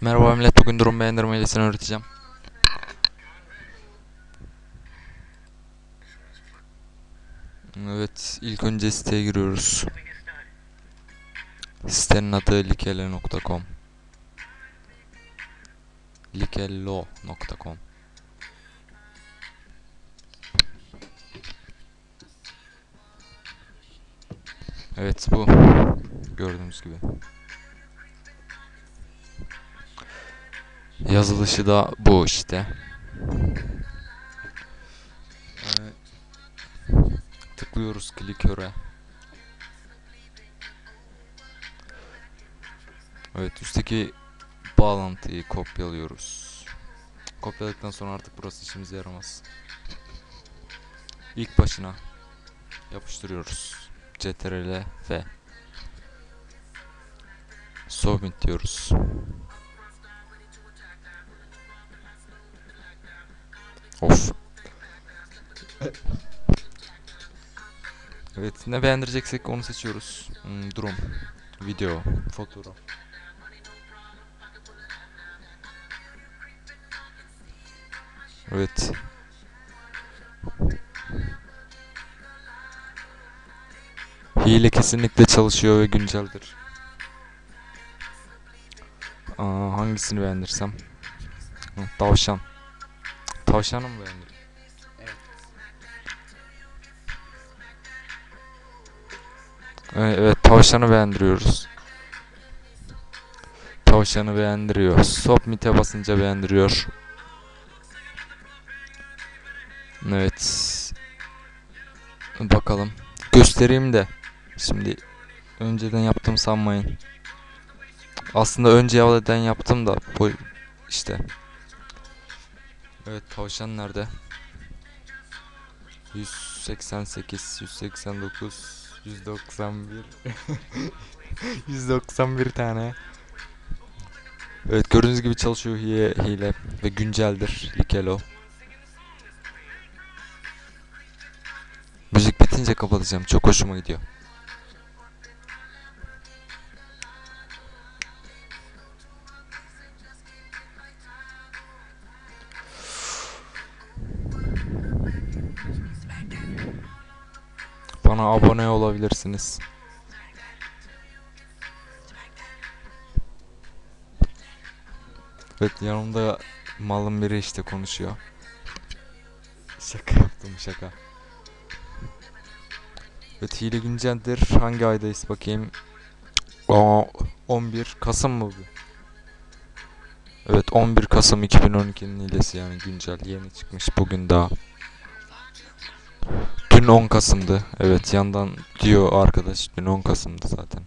Merhaba millet bugün durum beğendirme hilesini öğreteceğim. Evet ilk önce siteye giriyoruz. Sitenin adı likele.com likello.com Evet bu gördüğünüz gibi. Yazılışı da bu işte. Ee, tıklıyoruz kliköre. Evet üstteki bağlantıyı kopyalıyoruz. Kopyaladıktan sonra artık burası işimize yaramaz. İlk başına yapıştırıyoruz. CTRL F. Submit diyoruz. Of. Evet ne beğendireceksek onu seçiyoruz. Hmm, durum, video, fotoğraf. Evet. Hile kesinlikle çalışıyor ve günceldir. Aa, hangisini beğendirsem? Hı, Tavşan. Tavşanı mı beğendir? Evet, evet tavşanı beğendiriyoruz. Tavşanı beğendiriyor. Submit'e basınca beğendiriyor. Evet. Bakalım. Göstereyim de. Şimdi önceden yaptım sanmayın. Aslında önce evvelden yaptım da bu işte. Evet tavşan nerede? 188, 189, 191 191 tane. Evet gördüğünüz gibi çalışıyor hile, hile ve günceldir Likelo. Müzik bitince kapatacağım. Çok hoşuma gidiyor. Bana abone olabilirsiniz. Evet yanımda malın biri işte konuşuyor. Şaka yaptım şaka. Evet hile günceldir. Hangi aydayız bakayım. Aa, 11 Kasım mı bu? Evet 11 Kasım 2012'nin hilesi yani güncel yeni çıkmış bugün daha. Dün 10 Kasım'dı. Evet yandan diyor arkadaş dün 10 Kasım'dı zaten.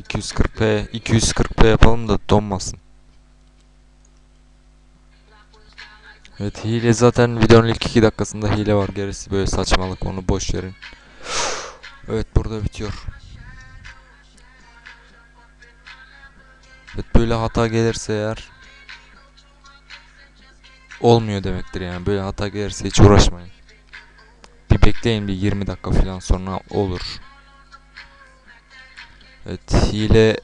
240p 240p yapalım da donmasın. Evet hile zaten videonun ilk 2 dakikasında hile var. Gerisi böyle saçmalık onu boş verin. Evet burada bitiyor. Evet böyle hata gelirse eğer olmuyor demektir yani. Böyle hata gelirse hiç uğraşmayın. Bekleyin bir 20 dakika falan sonra olur. Evet hile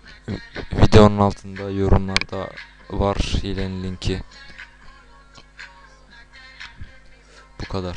videonun altında yorumlarda var hilenin linki. Bu kadar.